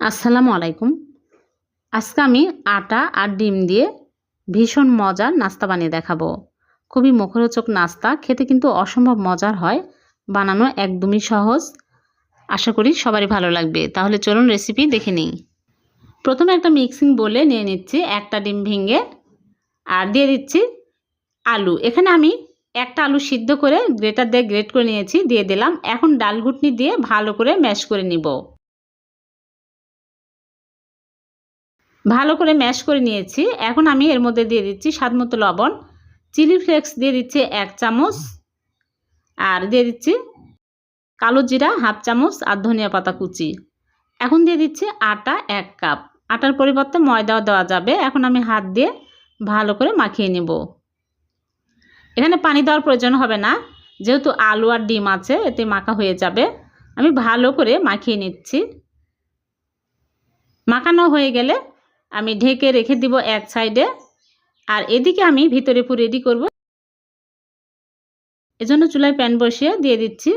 আসসালামু আলাইকুম। আজকে আমি আটা আর ডিম দিয়ে ভীষণ মজার নাস্তা বানিয়ে দেখাবো। খুবই মুখরোচক নাস্তা, খেতে কিন্তু অসম্ভব মজার হয়, বানানো একদমই সহজ। আশা করি সবারই ভালো লাগবে। তাহলে চলুন রেসিপি দেখে নিই। প্রথমে একটা মিক্সিং বলে নিয়ে নিচ্ছি একটা ডিম ভেঙে, আর দিয়ে দিচ্ছি আলু। এখানে আমি একটা আলু সিদ্ধ করে গ্রেটার দিয়ে গ্রেট করে নিয়েছি, দিয়ে দিলাম। এখন ডাল ঘুটনি দিয়ে ভালো করে ম্যাশ করে নিব। ভালো করে ম্যাশ করে নিয়েছি। এখন আমি এর মধ্যে দিয়ে দিচ্ছি স্বাদ মতো লবণ। চিলি ফ্লেক্স দিয়ে দিচ্ছি এক চামচ। আর দিয়ে দিচ্ছি কালো জিরা হাফ চামচ আর ধনিয়া পাতা কুচি। এখন দিয়ে দিচ্ছি আটা এক কাপ। আটার পরিবর্তে ময়দাও দেওয়া যাবে। এখন আমি হাত দিয়ে ভালো করে মাখিয়ে নেব। এখানে পানি দেওয়ার প্রয়োজন হবে না। যেহেতু আলু আর ডিম আছে, এতে মাখা হয়ে যাবে। আমি ভালো করে মাখিয়ে নিচ্ছি। মাখানো হয়ে গেলে আমি ঢেকে রেখে দিব এক সাইডে। আর এদিকে আমি ভিতরে পুরো রেডি করব। এজন্য চুলায় প্যান বসিয়ে দিয়ে দিচ্ছি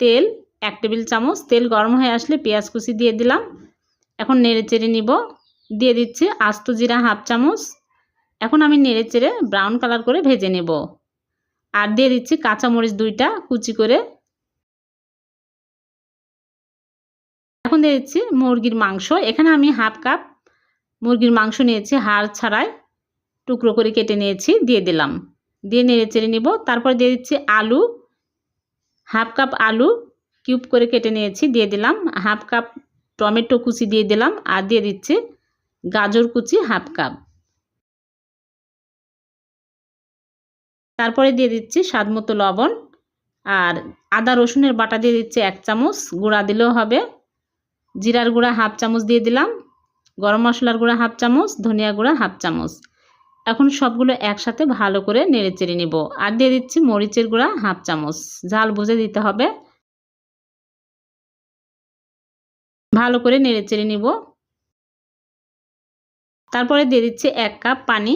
তেল, এক টেবিল চামচ। তেল গরম হয়ে আসলে পেঁয়াজ কুচি দিয়ে দিলাম। এখন নেড়ে চেড়ে নিব। দিয়ে দিচ্ছি আস্ত জিরা হাফ চামচ। এখন আমি নেড়ে চেড়ে ব্রাউন কালার করে ভেজে নেব। আর দিয়ে দিচ্ছি কাঁচামরিচ দুইটা কুচি করে। এখন দিয়ে দিচ্ছি মুরগির মাংস। এখানে আমি হাফ কাপ মুরগির মাংস নিয়েছি, হাড় ছাড়াই টুকরো করে কেটে নিয়েছি, দিয়ে দিলাম। দিয়ে নেড়ে চেড়ে নিব। তারপর দিয়ে দিচ্ছি আলু, হাফ কাপ আলু কিউব করে কেটে নিয়েছি, দিয়ে দিলাম। হাফ কাপ টমেটো কুচি দিয়ে দিলাম আর দিয়ে দিচ্ছি গাজর কুচি হাফ কাপ। তারপরে দিয়ে দিচ্ছি স্বাদ মতো লবণ আর আদা রসুনের বাটা দিয়ে দিচ্ছি এক চামচ, গুঁড়া দিলেও হবে। জিরার গুঁড়া হাফ চামচ দিয়ে দিলাম। গরম মশলার গুঁড়া হাফ চামচ, ধনিয়া গুঁড়া হাফ চামচ। এখন সবগুলো একসাথে ভালো করে নেড়ে চেড়ে নিব। আর দিয়ে দিচ্ছি মরিচের গুঁড়া হাফ চামচ। ঝাল বুঝে দিতে হবে। ভালো করে নেড়ে চেড়ে নিব। তারপরে দিয়ে দিচ্ছি এক কাপ পানি।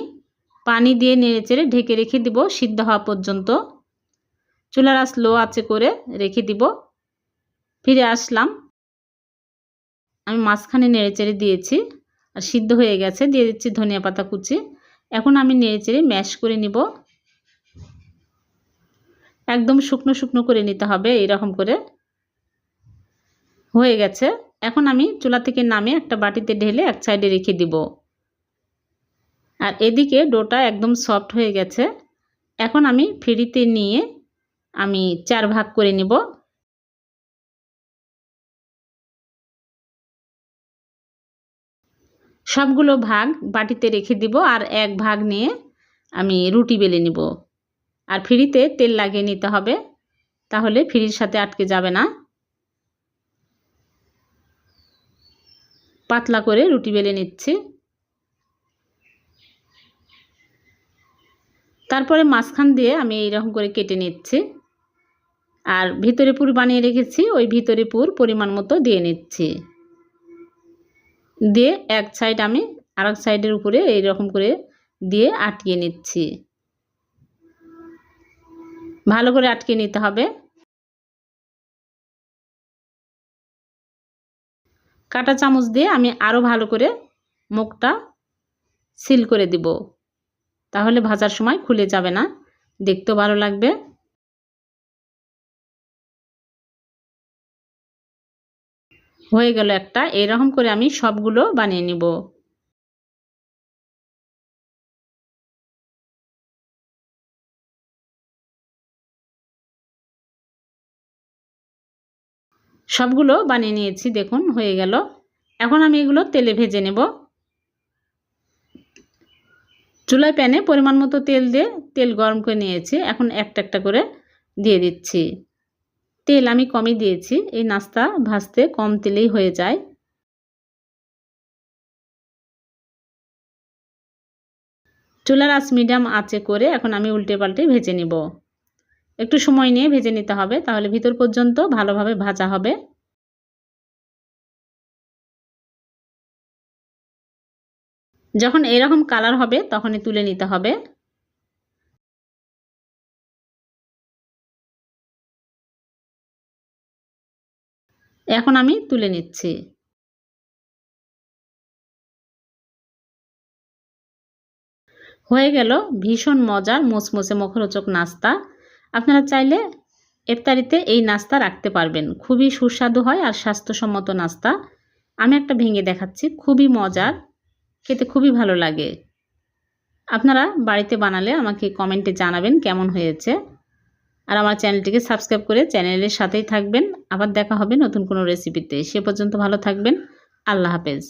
পানি দিয়ে নেড়ে চেড়ে ঢেকে রেখে দিব সিদ্ধ হওয়া পর্যন্ত। চুলার আস লো আছে করে রেখে দিব। ফিরে আসলাম। আমি মাঝখানে নেড়ে চেড়ে দিয়েছি আর সিদ্ধ হয়ে গেছে। দিয়ে দিচ্ছি ধনিয়া পাতা কুচি। এখন আমি নেড়ে চেড়ে ম্যাশ করে নিব। একদম শুকনো শুকনো করে নিতে হবে এইরকম করে। হয়ে গেছে। এখন আমি চুলা থেকে নামে একটা বাটিতে ঢেলে এক সাইডে রেখে দিব। আর এদিকে ডোটা একদম সফট হয়ে গেছে। এখন আমি ফ্রিতে নিয়ে আমি চার ভাগ করে নিব। সবগুলো ভাগ বাটিতে রেখে দিব আর এক ভাগ নিয়ে আমি রুটি বেলে নিব। আর ফ্রিতে তেল লাগিয়ে নিতে হবে, তাহলে ফ্রির সাথে আটকে যাবে না। পাতলা করে রুটি বেলে নিচ্ছি। তারপরে মাঝখান দিয়ে আমি এইরকম করে কেটে নিচ্ছি। আর ভিতরে পুর বানিয়ে রেখেছি, ওই ভিতরে পুর পরিমাণ মতো দিয়ে নিচ্ছি। দিয়ে এক সাইড আমি আর এক সাইডের উপরে এইরকম করে দিয়ে আটকে নিচ্ছি। ভালো করে আটকে নিতে হবে। কাটা চামচ দিয়ে আমি আরও ভালো করে মুখটা সিল করে দিব। তাহলে ভাজার সময় খুলে যাবে না। দেখতেও ভালো লাগবে। হয়ে গেল একটা, এরকম করে আমি সবগুলো বানিয়ে নিব। সবগুলো বানিয়ে নিয়েছি, দেখুন, হয়ে গেল। এখন আমি এগুলো তেলে ভেজে নেব। চুলায় প্যানে পরিমাণ মতো তেল দিয়ে, তেল গরম করে নিয়েছি। এখন একটা একটা করে দিয়ে দিচ্ছি। তেল আমি কমই দিয়েছি। এই নাস্তা ভাজতে কম তেলেই হয়ে যায়। চুলার আঁচ মিডিয়াম আঁচে করে এখন আমি উল্টে পাল্টে ভেজে নিব। একটু সময় নিয়ে ভেজে নিতে হবে, তাহলে ভিতর পর্যন্ত ভালোভাবে ভাজা হবে। যখন এরকম কালার হবে, তখনই তুলে নিতে হবে। এখন আমি তুলে নিচ্ছি। হয়ে গেল ভীষণ মজার মোসমোসে মুখরোচক নাস্তা। আপনারা চাইলে ইফতারিতে এই নাস্তা রাখতে পারবেন। খুবই সুস্বাদু হয় আর স্বাস্থ্যসম্মত নাস্তা। আমি একটা ভেঙে দেখাচ্ছি, খুবই মজার, খেতে খুবই ভালো লাগে। আপনারা বাড়িতে বানালে আমাকে কমেন্টে জানাবেন কেমন হয়েছে। আর আমার চ্যানেলটিকে সাবস্ক্রাইব করে চ্যানেলের সাথেই থাকবেন। আবার দেখা হবে নতুন কোনো রেসিপিতে সে পর্যন্ত ভালো থাকবেন। আল্লাহ হাফেজ।